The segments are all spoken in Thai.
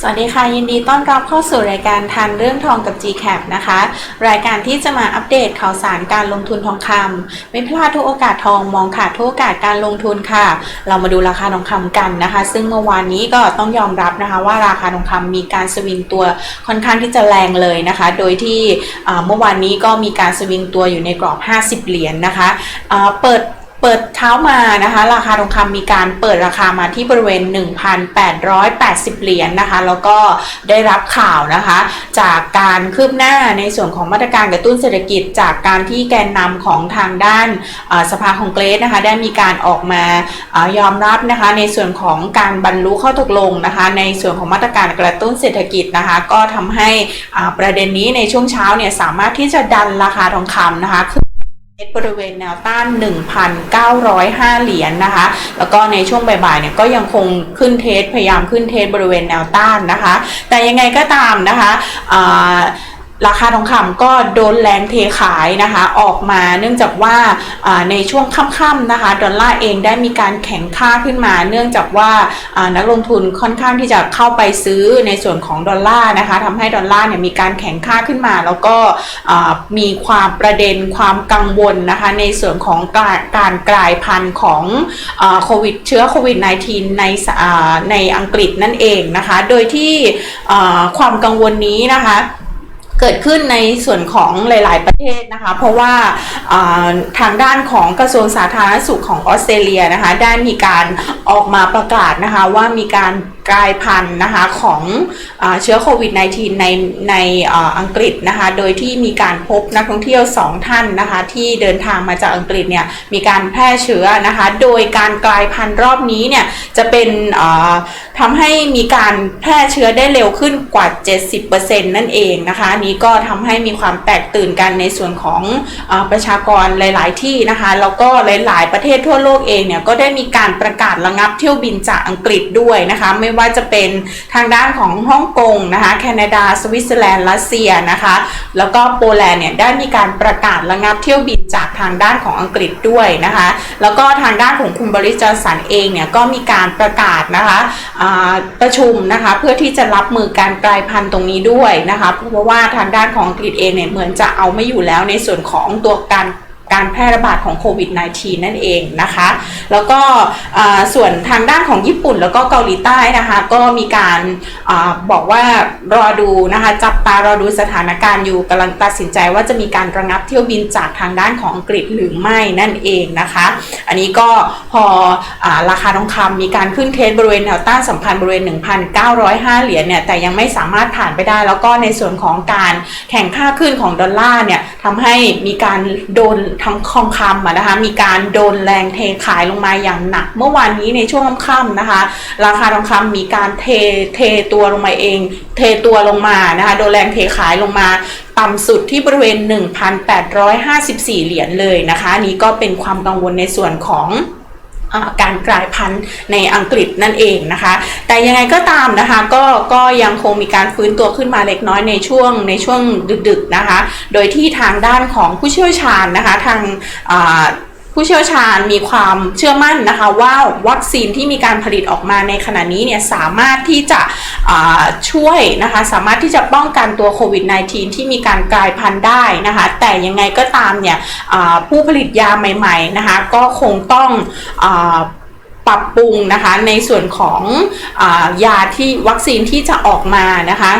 สวัสดีค่ะ ยินดีต้อนรับเข้าสู่รายการทันเรื่องทองกับ GCAP นะคะ รายการที่จะมาอัปเดตข่าวสารการลงทุนทองคำไม่พลาดทุกโอกาสทองมองขาดทุกโอกาสการลงทุนค่ะ เรามาดูราคาทองคำกันนะคะ ซึ่งเมื่อวานนี้ก็ต้องยอมรับนะคะว่าราคาทองคำมีการสวิงตัวค่อนข้างที่จะแรงเลยนะคะ โดยที่เมื่อวานนี้ก็มีการสวิงตัวอยู่ในกรอบ 50 เหรียญนะคะเปิด เปิดเช้ามานะคะ ราคาทองคำมีการเปิดราคามาที่บริเวณ 1,880 เหรียญนะคะ แล้วก็ได้รับข่าวนะคะ จากการคืบหน้าในส่วนของมาตรการกระตุ้นเศรษฐกิจ จากการที่แกนนำของทางด้านสภาของเกรสนะคะ ได้มีการออกมาอยอมรับนะคะ ในส่วนของการบรรลุข้อตกลงนะคะ ในส่วนของมาตรการกระตุ้นเศรษฐกิจนะคะ ก็ทำให้ประเด็นนี้ในช่วงเช้าเนี่ยสามารถที่จะดันราคาทองคำนะคะ บริเวณแนวต้าน 1,905 เหรียญนะคะ แล้วก็ในช่วงบ่ายๆเนี่ยก็ยังคงขึ้นเทส พยายามขึ้นเทสบริเวณแนวต้านนะคะ แต่ยังไงก็ตามนะคะอ่า ราคาทองคำก็โดนแรงเทขายนะคะออกมาเนื่องจากว่าในช่วงค่ำๆนะคะดอลลาร์เองได้มีการแข็งค่าขึ้นมา เนื่องจากว่านักลงทุนค่อนข้างที่จะเข้าไปซื้อในส่วนของดอลลาร์นะคะทำให้ดอลลาร์เนี่ยมีการแข็งค่าขึ้นมา แล้วก็มีความประเด็นความกังวลนะคะในส่วนของการกลายพันธุ์ของโควิดเชื้อโควิด -19 ในสอ่าในอังกฤษนั่นเองนะคะโดยที่ความกังวลนี้นะคะ เกิดขึ้นในส่วนของหลาย ๆ ประเทศนะคะ เพราะว่าทางด้านของกระทรวงสาธารณสุขของออสเตรเลียนะคะ ได้มีการออกมาประกาศนะคะว่ามีการ กลายพันธุ์นะคะของอเชื้อโควิด -19 ในในอ,อังกฤษนะคะโดยที่มีการพบนักท่องเที่ยว 2 ท่านนะคะที่เดินทางมาจากอังกฤษเนี่ยมีการแพร่เชื้อนะคะโดยการกลายพันธุ์รอบนี้เนี่ยจะเป็นอ่าทำให้มีการแพร่เชื้อได้เร็วขึ้นกว่า 70%นั่นเองนะคะนี้ก็ทำให้มีความแตกตื่นกันในส่วนของอประชากรหลาย ๆ ที่นะคะแล้วก็หลาย ๆ ประเทศทั่วโลกเองเนี่ยก็ได้มีการประกาศระงับเที่ยวบินจากอังกฤษด้วยนะคะไม่ว่าจะเป็นทางด้านของฮ่องกงนะคะแคนาดา สวิตเซอร์แลนด์รัสเซียนะคะแล้วก็โปแลนด์เนี่ยได้มีการประกาศระงับเที่ยวบินจากทางด้านของอังกฤษด้วยนะคะแล้วก็ทางด้านของคุณบริจาสันเองเนี่ยก็มีการประกาศนะคะประชุมนะคะเพื่อที่จะรับมือการกลายพันธุ์ตรงนี้ด้วยนะคะเพราะว่าทางด้านของอังกฤษเองเนี่ยเหมือนจะเอาไม่อยู่แล้วในส่วนของตัวการ การแพร่ระบาดของโควิด -19 นั่นเองนะคะ แล้วก็ส่วนทางด้านของญี่ปุ่นแล้วก็เกาหลีใต้นะคะ ก็มีการอบอกว่ารอดูนะคะจับตารอดูสถานการณ์อยู่กำลังตัดสินใจว่าจะมีการระงับเที่ยวบินจากทางด้านของอังกฤษหรือไม่นั่นเองนะคะ อันนี้ก็พออราคาทองคำมีการขึ้นเทสบริเวณแนวต้านสำคัญบริเวณ 1,905 เหรียญเนี่ยแต่ยังไม่สามารถผ่านไปได้ แล้วก็ในส่วนของการแข่งค่าขึ้นของดอลลาร์เนี่ยทำให้มีการโดนทงทองคำนะคะ มีการโดนแรงเทขายลงมาอย่างหนัก เมื่อวานนี้ในช่วงค่ำๆนะคะ ราคาทองคำมีการเทเทตัวลงมาเอง เทตัวลงมานะคะ โดนแรงเทขายลงมาต่ำสุดที่บริเวณ 1,854 เหรียญเลยนะคะ นี้ก็เป็นความกังวลในส่วนของ การกลายพันธุ์ในอังกฤษนั่นเองนะคะ แต่ยังไงก็ตามนะคะก็ก็ยังคงมีการฟื้นตัวขึ้นมาเล็กน้อยในช่วงในช่วงดึกๆนะคะ โดยที่ทางด้านของผู้เชี่ยวชาญนะคะทางา ผู้เชี่ยวชาญมีความเชื่อมั่นนะคะว่าวัคซีนที่มีการผลิตออกมาในขณะนี้เนี่ยสามารถที่จะช่วยนะคะสามารถที่จะป้องกันตัวโควิด -19 ที่มีการกลายพันธุ์ได้นะคะแต่ยังไงก็ตามเนี่ยผู้ผลิตยาใหม่ๆนะคะก็คงต้องอปรับปรุงนะคะในส่วนของอายาที่วัคซีนที่จะออกมานะคะ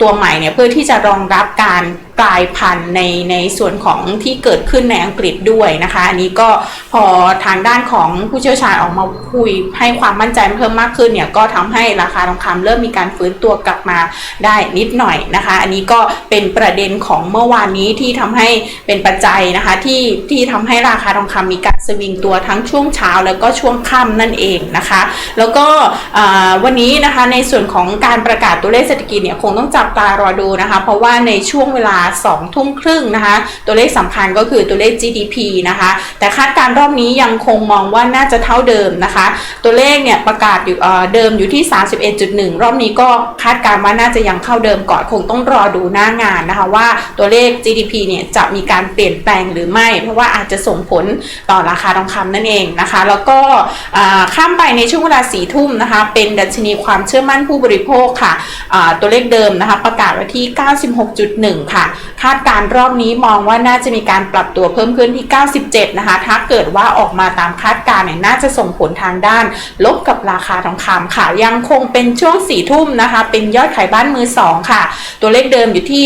ตัวใหม่เนี่ยเพื่อที่จะรองรับการ กลายพันธุ์ในในส่วนของที่เกิดขึ้นในอังกฤษด้วยนะคะ อันนี้ก็พอทางด้านของผู้เชี่ยวชาญออกมาคุยให้ความมั่นใจเพิ่มมากขึ้นเนี่ยก็ทำให้ราคาทองคำเริ่มมีการฟื้นตัวกลับมาได้นิดหน่อยนะคะ อันนี้ก็เป็นประเด็นของเมื่อวานนี้ที่ทำให้เป็นปัจจัยนะคะที่ที่ทำให้ราคาทองคำมีการสวิงตัวทั้งช่วงเช้าแล้วก็ช่วงค่ำนั่นเองนะคะ แล้วก็วันนี้นะคะในส่วนของการประกาศตัวเลขเศรษฐกิจเนี่ยคงต้องจับตารอดูนะคะ เพราะว่าในช่วงเวลา2ทุ่มครึ่งนะคะ ตัวเลขสำคัญก็คือตัวเลข GDP นะคะ แต่คาดการณ์รอบนี้ยังคงมองว่าน่าจะเท่าเดิมนะคะ ตัวเลขเนี่ยประกาศอยู่เดิมอยู่ที่ 31.1 รอบนี้ก็คาดการณ์ว่าน่าจะยังเข้าเดิมก่อนคงต้องรอดูหน้างานนะคะว่าตัวเลข GDP เนี่ยจะมีการเปลี่ยนแปลงหรือไม่ เพราะว่าอาจจะส่งผลต่อราคาทองคำนั่นเองนะคะ แล้วก็ข้ามไปในช่วงเวลาสี่ทุ่มนะคะ เป็นดัชนีความเชื่อมั่นผู้บริโภคค่ะตัวเลขเดิมนะคะ ประกาศไว้ที่ 96.1 ค่ะคาดการรอบนี้มองว่าน่าจะมีการปรับตัวเพิ่มขึ้นที่ 97 นะคะ ถ้าเกิดว่าออกมาตามคาดการเนี่ยน่าจะส่งผลทางด้าน ลบกับราคาทองคำค่ะ ยังคงเป็นช่วงสี่ทุ่มนะคะ เป็นยอดขายบ้านมือสองค่ะ ตัวเลขเดิมอยู่ที่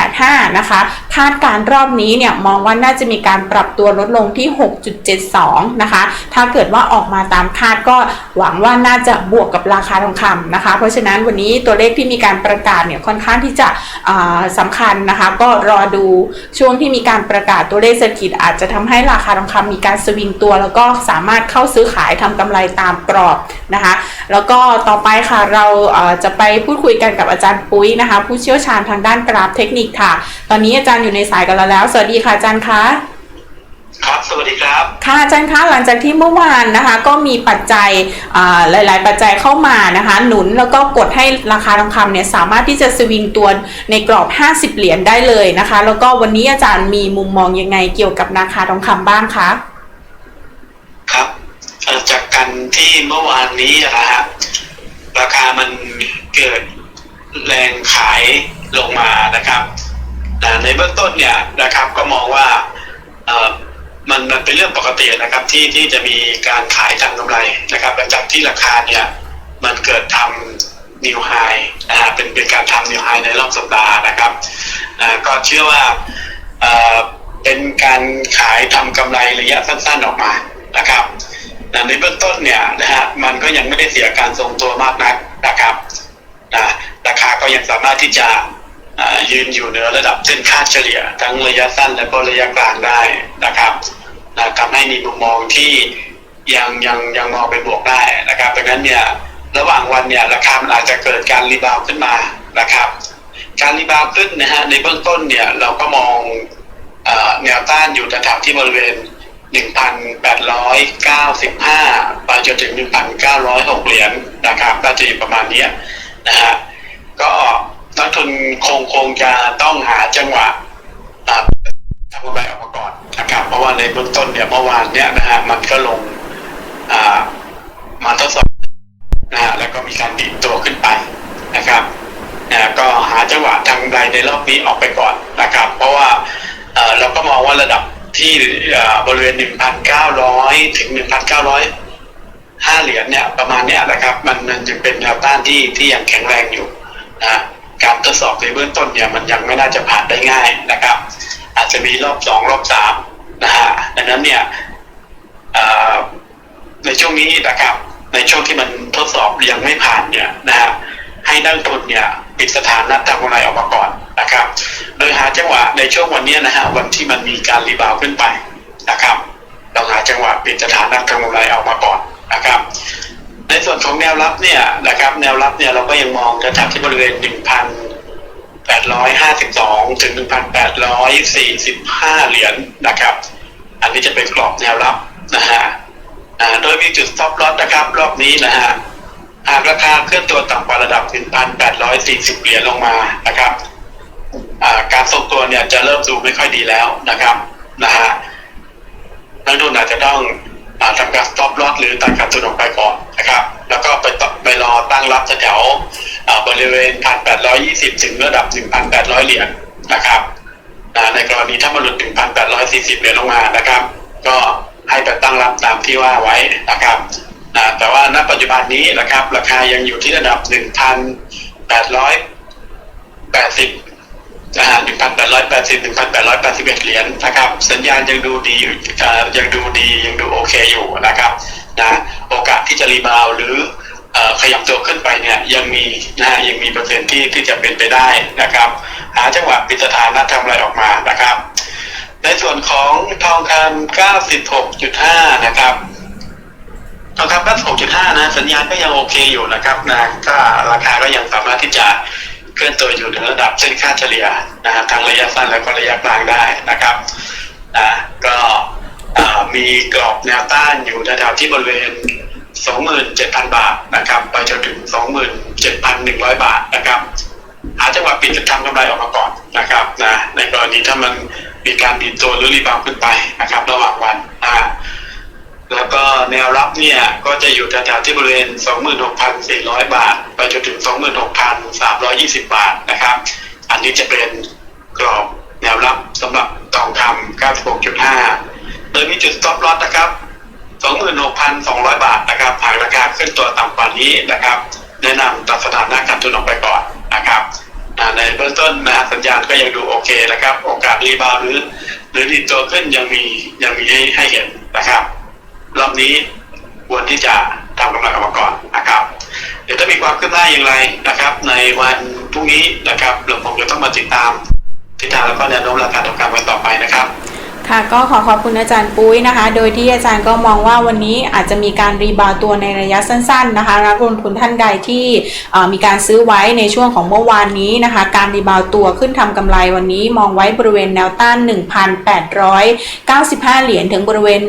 6.85 นะคะ คาดการรอบนี้เนี่ยมองว่าน่าจะมีการปรับตัวลดลงที่ 6.72 นะคะ ถ้าเกิดว่าออกมาตามคาดก็หวังว่าน่าจะบวกกับราคาทองคำนะคะ เพราะฉะนั้นวันนี้ตัวเลขที่มีการประกาศเนี่ยค่อนข้างที่จะอ่าสำคัญนะคะ ก็รอดูช่วงที่มีการประกาศตัวเลขเศรษฐกิจอาจจะทำให้ราคาทองคำมีการสวิงตัว แล้วก็สามารถเข้าซื้อขายทำกำไรตามกรอบนะคะ แล้วก็ต่อไปค่ะเราจะไปพูดคุยกันกับอาจารย์ปุ้ยนะคะ ผู้เชี่ยวชาญทางด้านกราฟเทคนิคค่ะ ตอนนี้อาจารย์อยู่ในสายกันแล้วแล้ว สวัสดีค่ะอาจารย์คะครับ สวัสดีครับ ค่ะอาจารย์คะ หลังจากที่เมื่อวานนะคะ ก็มีปัจจัยอ่าหลาย ๆ ปัจจัยเข้ามานะคะ หนุนแล้วก็กดให้ราคาทองคำเนี่ยสามารถที่จะสวิงตัวในกรอบ 50 เหรียญได้เลยนะคะ แล้วก็วันนี้อาจารย์มีมุมมองยังไงเกี่ยวกับราคาทองคำบ้างคะ ครับเอ่อจากการที่เมื่อวานนี้นะฮะราคามันเกิดแรงขายลงมานะครับ นะในเบื้องต้นเนี่ยนะครับก็มองว่ามันมันเป็นเรื่องปกตินะครับที่ที่จะมีการขายทำกำไรนะครับหลังจากที่ราคาเนี่ยมันเกิดทำนิวไฮนะฮะเป็นเป็นการทำนิวไฮในรอบสัปดาห์นะครับนะก็เชื่อว่าเป็นการขายทำกำไรระยะสั้นๆออกมานะครับนะในเบื้องต้นเนี่ยนะฮะมันก็ยังไม่ได้เสียการทรงตัวมากนักนะครับนะราคาก็ยังสามารถที่จะ ยืนอยู่เหนือระดับเส้นค่าเฉลี่ย ทั้งระยะสั้นและก็ระยะกลางได้นะครับนะทำให้มีมุมมองที่ยังยังยังมองเป็นบวกได้นะครับดังนั้นเนี่ยระหว่างวันเนี่ยราคามันอาจจะเกิดการรีบาวขึ้นมานะครับ การรีบาวขึ้นนะฮะในเบื้องต้นเนี่ยเราก็มองอแนวต้านอยู่แถวที่บริเวณ 1,895 ไปจนถึง 1,906 เหรียญนะครับน่าจะอยู่ประมาณนี้นะฮะก็ ทุนคงคงจะต้องหาจังหวะอ่าทำกำไรออกมาก่อนนะครับ เพราะว่าในเบื้องต้นเนี่ยเมื่อวานเนี่ยนะฮะมันก็ลงมาทดสอบนะฮะแล้วก็มีการดิดตัวขึ้นไปนะครับนะก็หาจังหวะทางกำไรในรอบนี้ออกไปก่อนนะครับ เพราะว่าเราก็มองว่าระดับที่เอ่อบริเวณ 1,900 ถึง 1,905 เหรียญเนี่ยประมาณเนี้ยนะครับ มันมันยังเป็นแนวต้านที่ที่ยังแข็งแรงอยู่นะ การทดสอบในเบื้องต้นเนี่ยมันยังไม่น่าจะผ่านได้ง่ายนะครับ อาจจะมีรอบสองรอบสามนะฮะดังนั้นเนี่ยในช่วงนี้นะครับ ในช่วงที่มันทดสอบยังไม่ผ่านเนี่ยนะฮะให้นักทุนเนี่ยปิดสถานะทางกำไรออกมาก่อนนะครับ โดยหาจังหวะในช่วงวันนี้นะฮะวันที่มันมีการรีบาวขึ้นไปนะครับ เราหาจังหวะปิดสถานะทางกำไรออกมาก่อนนะครับ ในส่วนของแนวรับเนี่ยนะครับ แนวรับเนี่ยเราก็ยังมองจะจับที่บริเวณ1,852ถึง1,845เหรียญนะครับ อันนี้จะเป็นกรอบแนวรับนะฮะโดยมีจุด stop loss นะครับ รอบนี้นะฮะหากราคาเคลื่อนตัวต่ำกว่าระดับ 1,840 เหรียญลงมานะครับการทรงตัวเนี่ยจะเริ่มดูไม่ค่อยดีแล้วนะครับนะฮะนักลงทุนอาจจะต้องอทำการ stop loss หรือตัดการทุนออกไปก่อนนะครับ แล้วก็ไปต่อไปรอตั้งรับแถวๆอ่าบ ริเวณ 1,820 ถึงระดับ 1,800 เหรียญนะครับในกรณีถ้ามันหลุด 1,840 เหรียญลงมานะครับ ก็ให้ไปตั้งรับตามที่ว่าไว้นะครับแต่ว่าณปัจจุบันนี้นะครับ ราคายังอยู่ที่ระดับ 1,880นะฮะ1,880 1,881 เหรียญนะครับ สัญญาณยังดูดียังดูดี ยังดูโอเคอยู่นะครับนะโอกาสที่จะรีบาวหรือ ขยับตัวขึ้นไปเนี่ยยังมีนะฮะยังมีเปอร์เซ็นต์ที่ที่จะเป็นไปได้นะครับ หาจังหวะปิดสถานะทำอะไรออกมานะครับ ในส่วนของทองคำ96.5 นะครับทองคำ96.5 นะ สัญญาณก็ยังโอเคอยู่นะครับนะก็ราคาก็ยังสามารถที่จะเคลื่อนตัวอยู่ในระดับเส้นค่าเฉลี่ยนะฮะทั้งระยะสั้นและก็ระยะกลางได้นะครับนะก็มีกรอบแนวต้านอยู่แถวๆที่บริเวณ 27,000 บาทนะครับไปจนถึง 27,100 บาทนะครับ หาจังหวะปิดจะทำกำไรออกมาก่อนนะครับนะในกรณีถ้ามันมีการดีดตัวหรือรีบาวด์ขึ้นไปนะครับ ระหว่างวันนะแล้วก็แนวรับเนี่ยก็จะอยู่แถวๆที่บริเวณ 26,400 บาท ไปจนถึง 26,320 บาทนะครับ อันนี้จะเป็นกรอบแนวรับสำหรับทองคำ96.5 โดยมีจุด stop loss นะครับ 26,200 บาทนะครับหากราคาขึ้นตัวต่ำกว่านี้นะครับ แนะนำตัดสถานะการทุนออกไปก่อนนะครับในเบื้องต้นนะสัญญาณก็ยังดูโอเคนะครับ โอกาสรีบาวด์หรือ หรือดีตัวขึ้นยังมียังมีให้ให้เห็นนะครับ รอบนี้ควรที่จะทำกำไรออกมาก่อนนะครับ เดี๋ยวถ้ามีความคืบหน้าอย่างไรนะครับ ในวันพรุ่งนี้นะครับเราคงจะต้องมาติดตามทิศทางแล้วก็แนวโน้มราคาทองคำกันต่อไปนะครับ ค่ะก็ขอขอบคุณอาจารย์ปุ้ยนะคะ โดยที่อาจารย์ก็มองว่าวันนี้อาจจะมีการรีบาวตัวในระยะสั้น ๆ นะคะนักลงทุนท่านใดที่มีการซื้อไว้ในช่วงของเมื่อวานนี้นะคะ การรีบาวตัวขึ้นทำกำไรวันนี้มองไว้บริเวณแนวต้าน 1,895 เหรียญถึงบริเวณ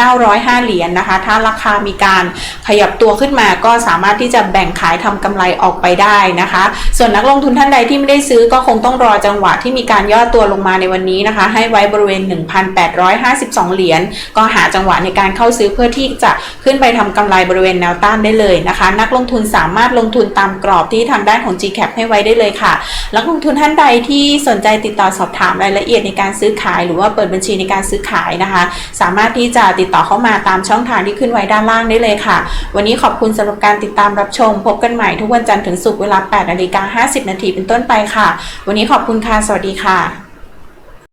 1,905 เหรียญนะคะ ถ้าราคามีการขยับตัวขึ้นมาก็สามารถที่จะแบ่งขายทำกำไรออกไปได้นะคะ ส่วนนักลงทุนท่านใดที่ไม่ได้ซื้อก็คงต้องรอจังหวะที่มีการย่อตัวลงมาในวันนี้นะคะ ให้ไว้บริเวณ 1, 1,852 เหรียญ ก็หาจังหวะในการเข้าซื้อเพื่อที่จะขึ้นไปทำกำไรบริเวณแนวต้านได้เลยนะคะ นักลงทุนสามารถลงทุนตามกรอบที่ทางด้านของ GCAP ให้ไว้ได้เลยค่ะนักลงทุนท่านใดที่สนใจติดต่อสอบถามรายละเอียดในการซื้อขาย หรือว่าเปิดบัญชีในการซื้อขายนะคะ สามารถที่จะติดต่อเข้ามาตามช่องทางที่ขึ้นไว้ด้านล่างได้เลยค่ะ วันนี้ขอบคุณสำหรับการติดตามรับชม พบกันใหม่ทุกวันจันทร์ถึงศุกร์เวลา8นาฬิกา50 นาทีเป็นต้นไปค่ะ วันนี้ขอบคุณค่ะ สวัสดีค่ะ